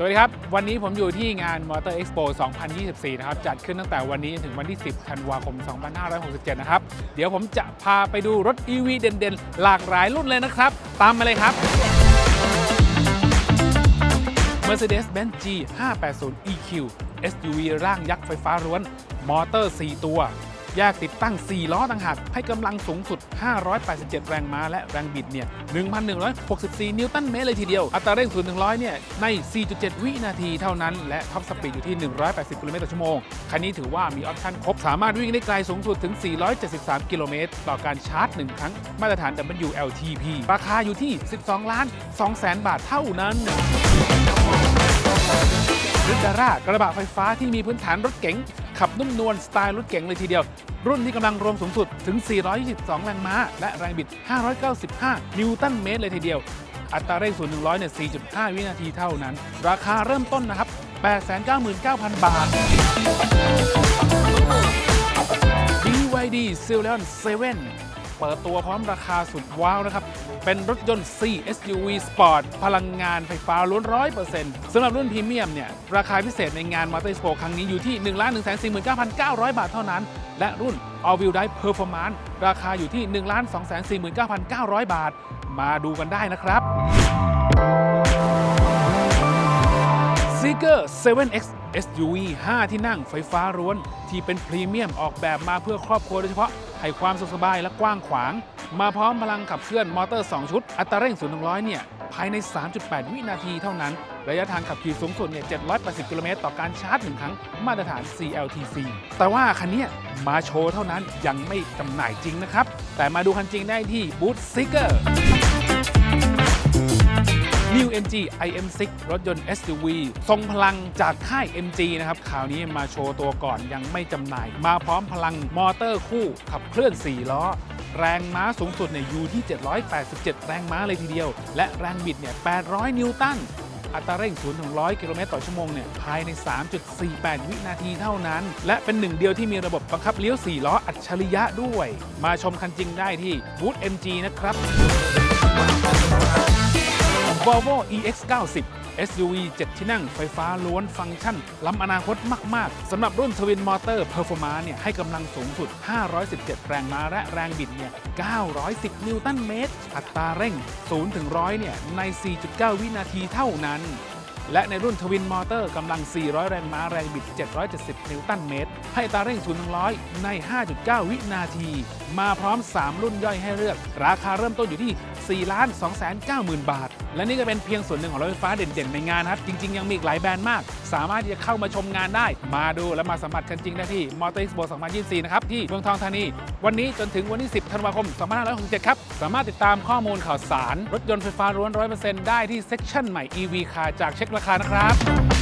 สวัสดีครับ วันนี้ผมอยู่ที่งาน Motor Expo 2024 นะครับ จัดขึ้นตั้งแต่วันนี้จนถึงวันที่ 10 ธันวาคม 2567 นะครับ เดี๋ยวผมจะพาไปดูรถ EV เด่นๆ หลากหลายรุ่นเลยนะครับ ตามมาเลยครับ Mercedes-Benz G 580 EQ SUV ร่างยักษ์ไฟฟ้าล้วน มอเตอร์ 4 ตัว แยกติดตั้ง 4 ล้อต่างหากให้กำลังสูงสุด 587 แรงม้าและแรงบิดเนี่ย 1,164 นิวตันเมตรเลยทีเดียว อัตราเร่ง0 100เนี่ย ใน 4.7 วินาทีเท่านั้น และท็อปสปีดอยู่ที่ 180 กิโลเมตรต่อชั่วโมง คันนี้ถือว่ามีออปชั่นครบ สามารถวิ่งได้ไกลสูงสุดถึง 473 กิโลเมตรต่อการชาร์จ 1 ครั้ง มาตรฐาน WLTP ราคาอยู่ที่ 12 ล้าน2แสนบาทเท่านั้นริดาร่ากระบะไฟฟ้าที่มีพื้นฐานรถเก๋ง ขับนุ่มนวลสไตล์รถเก๋งเลยทีเดียว รุ่นที่กำลังรวมสูงสุดถึง 422 แรงม้า และแรงบิด 595 นิวตันเมตรเลยทีเดียว อัตราเร่ง0 100เนี่ย 4.5 วินาทีเท่านั้น ราคาเริ่มต้นนะครับ 899,000 บาท BYD c e l e o n 7 เปิดตัวพร้อมราคาสุดว้าวนะครับ เป็นรถยนต์ C SUV Sport พลังงานไฟฟ้าล้วนร้อยเปอร์เซ็นต์สำหรับรุ่นพรีเมียมเนี่ย ราคาพิเศษในงาน Motor Expo ครั้งนี้อยู่ที่ 1 1 4 9 9 0 0 บาทเท่านั้น และรุ่น All Wheel Drive Performance ราคาอยู่ที่ 1 2 4 9 9 0 0 บาท มาดูกันได้นะครับ z e e k e r 7X SUV 5 ที่นั่งไฟฟ้าร้วน ที่เป็นพรีเมียมออกแบบมาเพื่อครอบครัวโดยเฉพาะ ให้ความสุขสบายและกว้างขวาง มาพร้อมพลังขับเคลื่อนมอเตอร์ 2 ชุด อัตราเร่ง0 1 0 0เนี่ยภายใน 3.8 วินาทีเท่านั้น ระยะทางขับขี่สูงสุดเนี่ย 780 กิโลเมตรต่อการชาร์จหนึ่งครั้ง มาตรฐาน CLTC แต่ว่าคันนี้มาโชว์เท่านั้นยังไม่จำหน่ายจริงนะครับ แต่มาดูคันจริงได้ที่บูธซิกเกอร์ MG IM6 รถยนต์ SUV ทรงพลังจากค่าย MG นะครับข่าวนี้มาโชว์ตัวก่อนยังไม่จำหน่าย มาพร้อมพลังมอเตอร์คู่ขับเคลื่อน 4 ล้อ แรงม้าสูงสุดเนี่ยอยู่ที่ 787 แรงม้าเลยทีเดียว และแรงบิดเนี่ย 800 นิวตันอัตราเร่ง0ถึง100 กิโลเมตรต่อชั่วโมงเนี่ยภายใน 3.48 วินาทีเท่านั้น และเป็นหนึ่งเดียวที่มีระบบบังคับเลี้ยว 4 ล้ออัจฉริยะด้วย มาชมคันจริงได้ที่บูธ MG นะครับ Volvo EX90 SUV 7 ที่นั่งไฟฟ้าล้วนฟังก์ชัน ล้ำอนาคตมาก ๆ สำหรับรุ่นทวินมอเตอร์ Performance เนี่ยให้กำลังสูงสุด 517 แรงม้าและแรงบิดเนี่ย 910 นิวตันเมตร อัตราเร่ง 0 ถึง 100 เนี่ย ใน 4.9 วินาทีเท่านั้น และในรุ่นทวินมอเตอร์กำลัง 400 แรงม้าแรงบิด 770 นิวตันเมตร ให้ตราเร่ง0 100 ใน 5.9 วินาที มาพร้อม 3 รุ่นย่อยให้เลือก ราคาเริ่มต้นอยู่ที่ 4 2 9 0 0 0 0 บาท และนี่ก็เป็นเพียงส่วนหนึ่งของรถไฟฟ้าเด่นๆ ในงานครับ จริง ๆ ยังมีอีกหลายแบรนด์มาก สามารถที่จะเข้ามาชมงานได้ มาดูและมาสัมผัสกันจริงได้ที่ Motor Expo 2024 นะครับ ที่เมืองทองธานี วันนี้จนถึงวันที่ 10 ธันวาคม 2567 ครับ สามารถติดตามข้อมูลข่าวสาร รถยนต์ไฟฟ้าล้วน100%ได้ที่เซ็กชันใหม่ EV Car จากเช็คราคานะครับ